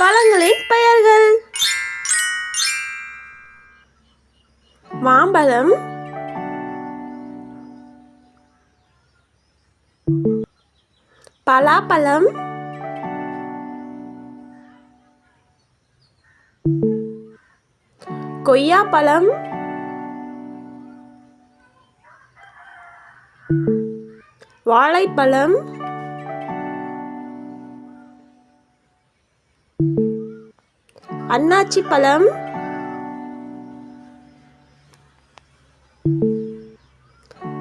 பழங்களின் பெயர்கள். மாம்பழம். பலாப்பழம். கொய்யாப்பழம். வாழைப்பழம். அன்னாச்சி பழம்.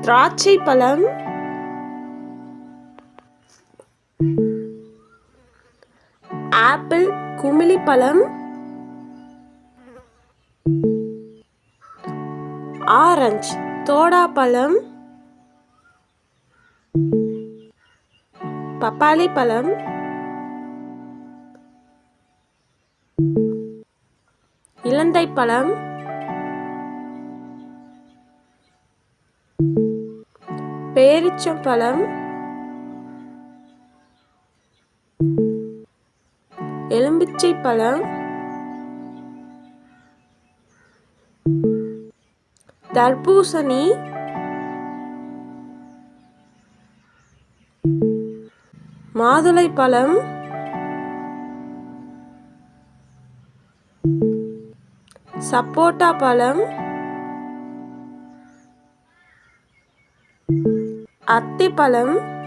திராட்சை பழம். ஆப்பிள் குமிழி பழம். ஆரஞ்சு தோடா பழம். பப்பாளி பழம். இலந்தை பழம். பேரிச்சம்பழம் எலும்பிச்சை பழம். தர்பூசணி. மாதுளை பழம். சப்போட்டா பழம். அத்திப்பழம்.